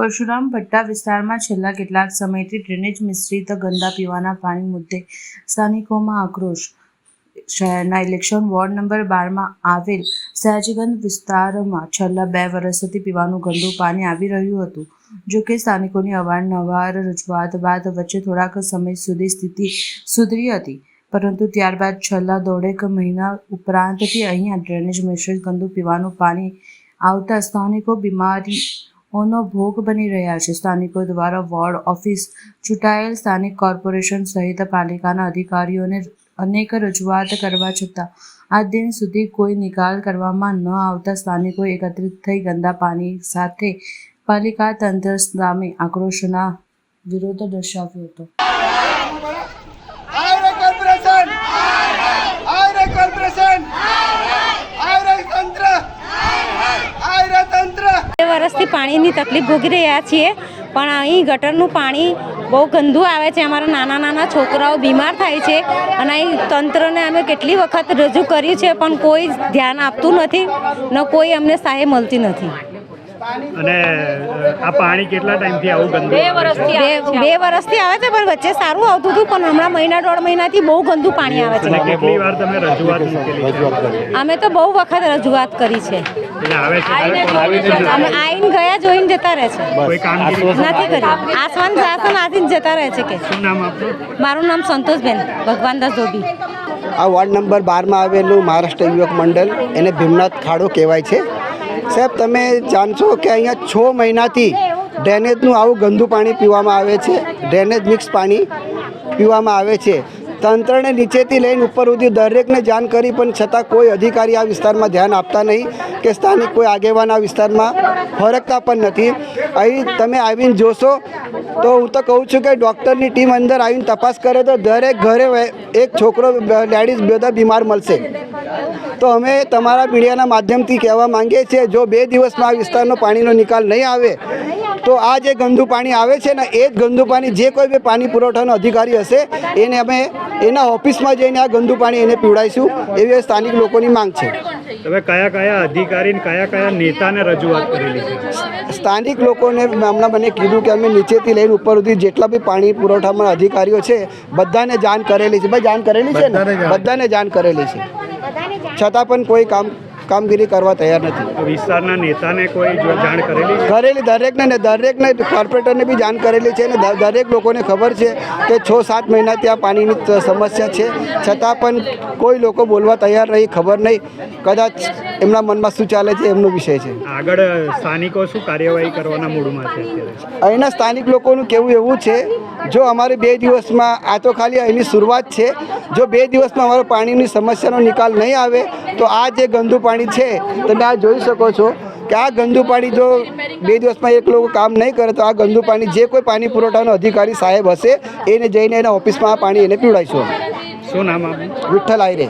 પરશુરામ ભટ્ટા વિસ્તારમાં છેલ્લા કેટલાક સમયથી ડ્રેનેજ મિશ્રિત ગંદા પીવાના પાણી મુદ્દે સ્થાનિકોમાં આક્રોશ. શહેરના ઇલેક્શન વોર્ડ નંબર બારમાં આવેલ સયાજીગંજ વિસ્તારમાં છેલ્લા બે વર્ષથી પીવાનું ગંદુ પાણી આવી રહ્યું હતું. જોકે સ્થાનિકોની અવારનવાર રજૂઆત બાદ વચ્ચે થોડાક સમય સુધી સ્થિતિ સુધરી હતી. પરંતુ ત્યારબાદ છેલ્લા દોઢેક મહિના ઉપરાંતથી અહીંયા ડ્રેનેજ મિશ્રિત ગંદુ પીવાનું પાણી આવતા સ્થાનિકો બીમારીઓનો ભોગ બની રહ્યા છે. સ્થાનિકો દ્વારા વોર્ડ ઓફિસ ચૂંટાયેલ સ્થાનિક કોર્પોરેશન સહિત પાલિકાના અધિકારીઓને અનેક રજૂઆત કરવા છતાં આ દિન સુધી કોઈ નિકાલ કરવામાં ન આવતા સ્થાનિકો એકત્રિત થઈ ગંદા પાણી સાથે પાલિકા તંત્ર સામે આક્રોશના વિરોધ દર્શાવ્યો હતો આયરે કોર્પોરેશન આયરે કોર્પોરેશન આયરે તંત્ર આયરે તંત્ર બે વર્ષથી પાણીની તકલીફ ભોગી રહ્યા છીએ, પણ અહીં ગટરનું પાણી બહુ ગંદુ આવે છે. અમારા નાના નાના છોકરાઓ બીમાર થાય છે અને અહીં તંત્રને અમે કેટલી વખત રજૂ કર્યું છે, પણ કોઈ ધ્યાન આપતું નથી, ન કોઈ અમને સહાય મળતી નથી. અને આ પાણી કેટલા ટાઈમથી આવું ગંદુ બે બે વર્ષથી આવે છે પણ વચ્ચે સારું આવતું હતું પણ હમણાં મહિના દોઢ મહિનાથી બહુ ગંદુ પાણી આવે અને છે કેટલી વાર તમે રજૂઆત મૂકેલી અમે તો બહુ વખત રજૂઆત કરી છે? અમે આવીને ગયા જોઈને જતા રહે છે. નથી કરી આસમાન શાસન આથી જતા. રહે છે કે. શું નામ આપનું? મારું નામ સંતોષબેન ભગવાનદાસ ધોબી. આ વોર્ડ નંબર બારમાં આવેલું મહારાષ્ટ્ર યુવક મંડળ એને ભીમનાથ ખાડો કહેવાય છે. સાહેબ, તમે જાણશો કે અહીંયા છ મહિનાથી ડ્રેનેજનું આવું ગંદુ પાણી પીવામાં આવે છે, ડ્રેનેજ મિક્સ પાણી પીવામાં આવે છે. તંત્રને નીચેથી લઈને ઉપર સુધી દરેકને જાણ કરી, પણ છતાં કોઈ અધિકારી આ વિસ્તારમાં ધ્યાન આપતા નહીં કે સ્થાનિક કોઈ આગેવાન આ વિસ્તારમાં ફરકતા પણ નથી. અહીં તમે આવીને જોશો, તો હું તો કહું છું કે ડૉક્ટરની ટીમ અંદર આવીને તપાસ કરે તો દરેક ઘરે એક છોકરો, લેડીઝ બધા બીમાર મળશે. તો અમે તમારા મીડિયાના માધ્યમથી કહેવા માંગીએ છીએ જો બે દિવસમાં આ વિસ્તારનો પાણીનો નિકાલ નહીં આવે તો આ જે ગંદુ પાણી આવે છે ને એ જ ગંદુ પાણી જે કોઈ બી પાણી પુરવઠાનો અધિકારી હશે એને અમે એના ઓફિસમાં જઈને આ ગંદુ પાણી એને પીવડાવીશું એવી સ્થાનિક લોકોની માંગ છે. તમે કયા કયા અધિકારી કયા કયા નેતાને રજૂઆત કરેલી છે? સ્થાનિક લોકોને હમણાં મને કીધું કે અમે નીચેથી લઈને ઉપર સુધી જેટલા બી પાણી પુરવઠામાં અધિકારીઓ છે બધાને જાણ કરેલી છે. ભાઈ જાણ કરેલી છે ને? બધાને જાણ કરેલી છે. છતાં પણ કોઈ કામ કામગીરી કરવા તૈયાર નથી. વિસ્તારના નેતાને કોઈ જાણ કરેલી કરેલી દરેકને ને દરેકને કોર્પોરેટરને બી જાણ કરેલી છે અને દરેક લોકોને ખબર છે કે છ સાત મહિના ત્યાં પાણીની સમસ્યા છે. છતાં પણ કોઈ લોકો બોલવા તૈયાર નહીં ખબર નહીં. કદાચ એમના મનમાં શું ચાલે છે એમનો વિષય છે. આગળ સ્થાનિકો શું કાર્યવાહી કરવાના મૂડમાં છે અહીંના સ્થાનિક લોકોનું કેવું એવું છે જો અમારે બે દિવસમાં આ તો ખાલી એની શરૂઆત છે. જો બે દિવસમાં અમારો પાણીની સમસ્યાનો નિકાલ નહીં આવે તો આ જે ગંદુ પાણી છે તમે આ જોઈ શકો છો કે આ ગંદુ પાણી જો બે દિવસમાં એક લોકો કામ નહીં કરે તો આ ગંદુ પાણી જે કોઈ પાણી પુરવઠાનો અધિકારી સાહેબ હશે એને જઈને એના ઓફિસમાં આ પાણી એને પીવડાવીશું. શું નામ વિઠ્ઠલ આયરે.